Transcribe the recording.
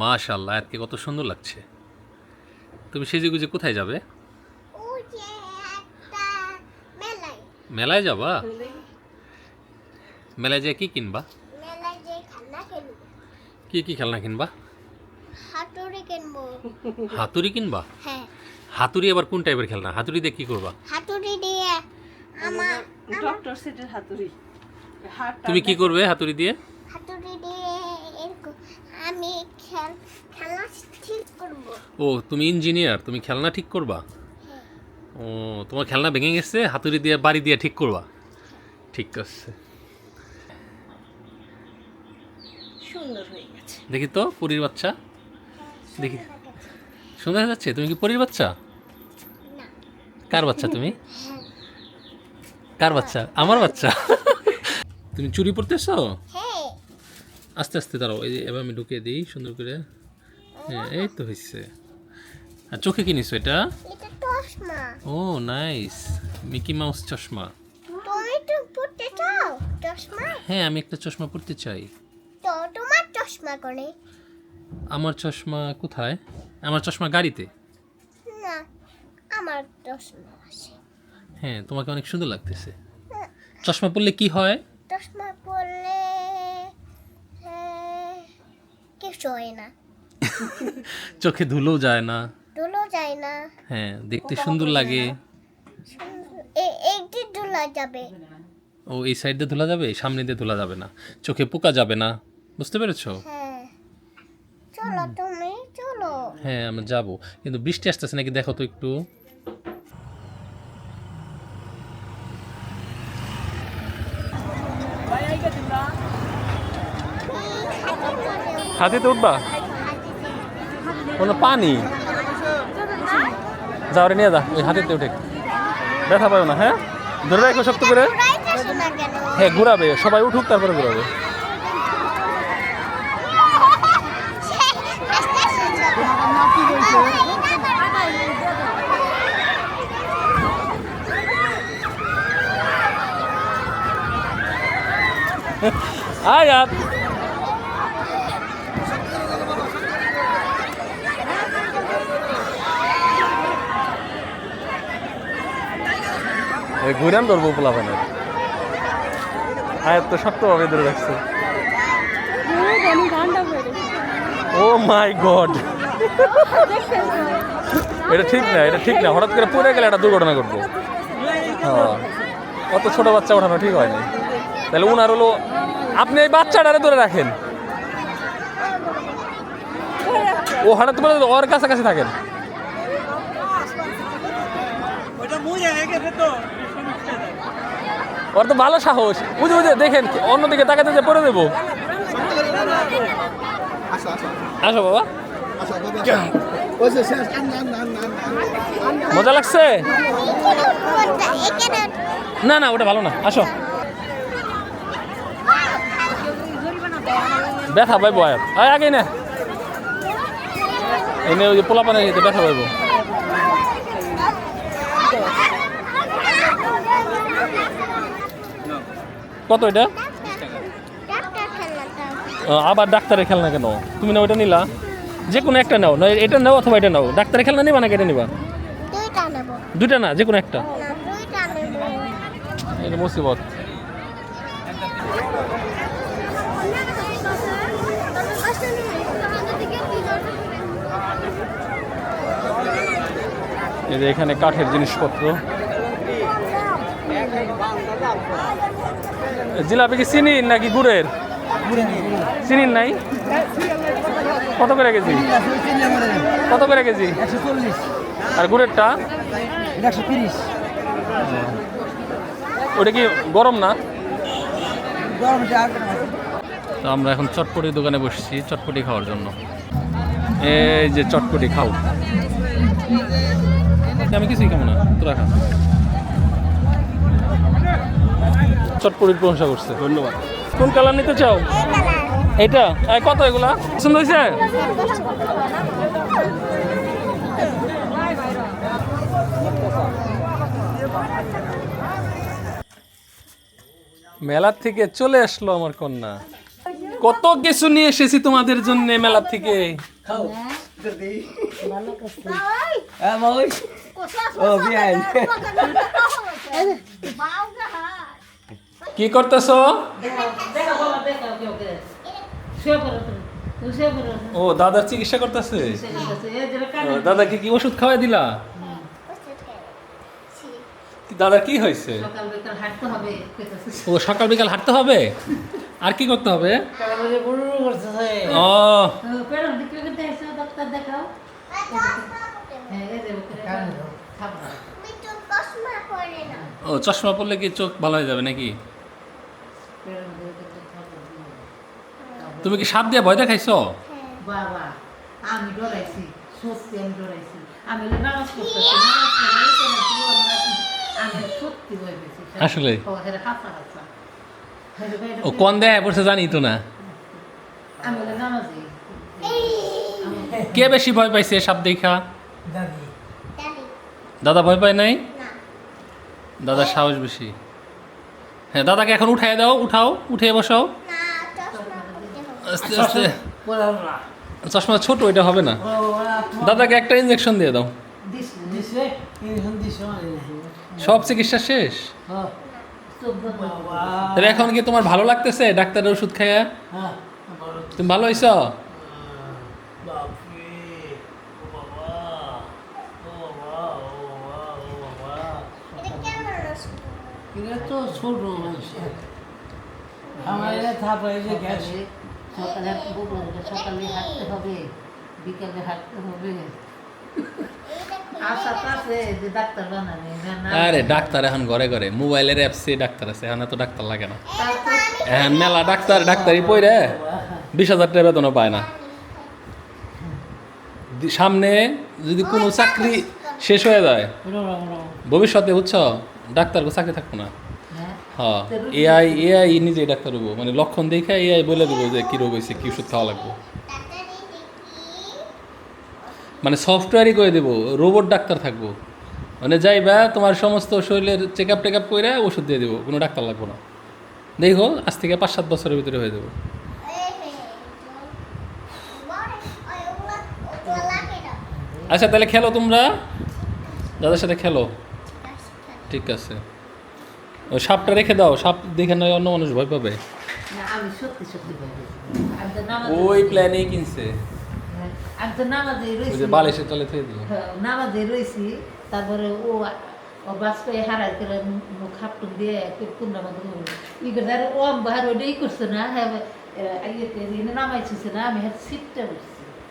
মাশাল্লাহ আজকে কত সুন্দর লাগছে। তুমি সেজে গুজে কোথায় যাবে? ওই যে একটা মেলায়। মেলায় যাবা? মেলায়? যেয়ে কি কিনবা? মেলায় যে খেলনা কিনবো। কি কি খেলনা কিনবা? হাতুড়ি কিনবো। হাতুড়ি কিনবা? হ্যাঁ। হাতুড়ি আবার কোন টাইপের খেলনা? হাতুড়ি দিয়ে কি করবা? হাতুড়ি দিয়ে আমার ডক্টর সেটের হাতুড়ি। তুমি কি করবে হাতুড়ি দিয়ে? ঠিক করব। ও তুমি ইঞ্জিনিয়ার তুমি খেলনা ঠিক করবা? হ্যাঁ। ও তোমার খেলনা ভেঙে গেছে হাতুড়ি দিয়ে বাড়ি দিয়ে ঠিক করবা? ঠিক আছে। সুন্দর হয়ে গেছে। দেখি তো পুরীর বাচ্চা? দেখি। সুন্দর হয়ে যাচ্ছে? তুমি কি পরীর বাচ্চা? কার বাচ্চা তুমি? হ্যাঁ। কার বাচ্চা? আমার বাচ্চা? তুমি চুরি পড়তেছো হ্যাঁ। আস্তে আস্তে দাঁড়াও এই যে এবার আমি ঢুকিয়ে দিই সুন্দর করে। হ্যাঁ এই তো হয়েছে আর চোখে কি নিছো এটা? এটা চশমা। ও নাইস। মিকি মাউস চশমা। হ্যাঁ আমি একটা চশমা পড়তে চাই। তো তোমার চশমা করে আমার চশমা কোথায়? আমার চশমা গাড়িতে। না আমার চশমা আছে। হ্যাঁ তোমাকে অনেক সুন্দর লাগতেছে। চশমা পরলে কি হয়? চশমা পরলে হয় না। চোখে ধুলো যায় না। ধুলো যায় না। হ্যাঁ দেখতে সুন্দর লাগে। এইটি ধুলা যাবে। ও এই সাইড দিয়ে ধোলা যাবে সামনে দিয়ে ধোলা যাবে না। চোখে পোকা যাবে না। বুঝতে পেরেছ? হ্যাঁ। চলো তুমি চলো। হ্যাঁ আমরা যাব। কিন্তু বৃষ্টি আসতেছে নাকি? দেখো তো একটু। হাতিতে উঠবা? কোনো পানি? যাও নিয়ে যা, ওই হাতিতে উঠে। ব্যথা পাবে না হ্যাঁ? ধরে রাখো শক্ত করে। হ্যাঁ ঘুরাবে, সবাই উঠুক, তারপরে ঘুরাবে। আয় ঘুরান ধরবো পোলাপানের আয়াত তো শক্তভাবে ধরে রাখছে। Oh my God. এটা ঠিক না, এটা ঠিক না। হঠাৎ করে পড়ে গেলে একটা দুর্ঘটনা ঘটবো। হ্যাঁ। অত ছোট বাচ্চা ওঠানো ঠিক হয়নি তাহলে উনার হলো, আপনি এই বাচ্চাটারে ধরে রাখেন। ও হঠাৎ করে ওর কাছাকাছি থাকেন। ওর তো ভালো সাহস। বুঝে বুঝে, দেখেন, অন্যদিকে তাকাতে যে পড়ে দেবো। আসো বাবা। মজা লাগছে? না না, ওটা ভালো না। আসো। ব্যথা পাইবো আয়, আগে না। এনে ওই যে পোলা ব্যথা পাইবো। কত এটা? আবার ডাক্তারের খেলনা কেন? তুমি না ওইটা নিলা। যে কোনো একটা নাও। না এটা নাও অথবা এটা নাও। ডাক্তারের খেলনা নিবা নাকি এটা নিবা? দুইটা না যে কোনো একটা। এটা মুসিবত। এখানে কাঠের জিনিসপত্র। জিলাপি কি চিনির নাকি গুড়ের? চিনির নাই? কত করে কেজি? কত করে কেজি? আর গুড়েরটা? ওটা কি গরম না? তো আমরা এখন চটপটির দোকানে বসছি, চটপটি খাওয়ার জন্য। এই যে চটপটি খাও। আমি কিছুই খাব না, তোরা খা। চটপটির প্রশংসা করছে। ধন্যবাদ। কোন কালার নিতে চাও? এটা? কত এগুলা? পছন্দ হয়েছে? মেলার থেকে চলে আসলো আমার কন্যা। কত কিছু নিয়ে এসেছি তোমাদের জন্য মেলার থেকে। হ্যাঁ মাওই ও বিয়াই কি করতেছো? ও, দাদার চিকিৎসা করতেছে? দাদাকে কি ওষুধ খাওয়াই দিলা? কি দাদার কি হয়েছে? ও, সকাল বিকাল হাঁটতে হবে? আর কি করতে হবে? ও। ও, চশমা পরলে কি চোখ ভালো হয়ে যাবে নাকি? তুমি কি সাপ দিয়ে ভয় দেখাইছ? বাবা আমি ডরাইছি সত্যি আমি ডরাইছি। আমি নামাজ আমি সত্যি ভয় পেয়েছি আসলে? ও কোন দেয় পড়ছে জানি তো না। কে বেশি ভয় পাইছে সাপ দেখা? দাদা। ভয় পায় নাই? দাদা সাহস বেশি। হ্যাঁ দাদাকে এখন উঠাই দাও উঠাও উঠে বসাও। আস্তে আস্তে। চশমা ছোট এটা হবে না। দাদাকে একটা ইঞ্জেকশন দিয়ে দাও। সব চিকিৎসা শেষ? এখন কি তোমার ভালো লাগতেছে ডাক্তারের ওষুধ খাইয়া? হ্যাঁ তুমি ভালো তো ছোট আমার থাপাই যে গ্যাস। সকালে বলব সকালে হাঁটতে হবে বিকালে হাঁটতে হবে। আরে ডাক্তার এখন ঘরে ঘরে। মোবাইলের অ্যাপসে ডাক্তার আছে এখন ডাক্তার লাগে না। এখন মেলা ডাক্তার ডাক্তারি পইরে বিশ হাজার টাকা বেতনও পায় না। সামনে যদি কোনো চাকরি শেষ হয়ে যায় ভবিষ্যতে বুঝছ ডাক্তার চাকরি থাকব না। হ্যাঁ এআই এআই নিজেই ডাক্তার হব মানে লক্ষণ দেখে এআই বলে দেবো যে কী রোগ হয়েছে কী ওষুধ খাওয়া লাগবে। মানে সফটওয়্যারই করে দেবো রোবট ডাক্তার থাকব। মানে যাইবা, তোমার সমস্ত শরীরের চেক আপ টেক আপ করে ওষুধ দিয়ে দেবো, কোনো ডাক্তার লাগবো না। দেখো, আজ থেকে পাঁচ সাত বছরের ভিতরে হয়ে যাব আচ্ছা তাহলে খেলো তোমরা? দাদার সাথে খেলো? ঠিক আছে। ওই সাপটা রেখে দাও সাপ দেখে নয় অন্য মানুষ ভয় পাবে। আমি। আমি ওই প্ল্যানেই কিনছে। আমি তো নামাজে ওই রয়েছি। যে বালিশের তলে থেকে দিল। হ্যাঁ, নামাজে রয়েছি। তারপরে ও ও বাস করে হারাই করে মুখ হাপটুক দিয়ে মতো ই করে ও বাহার ওইটাই করছে না হ্যাঁ ইয়েতে নামাইছিস না আমি হ্যাঁ সিটটা উঠছি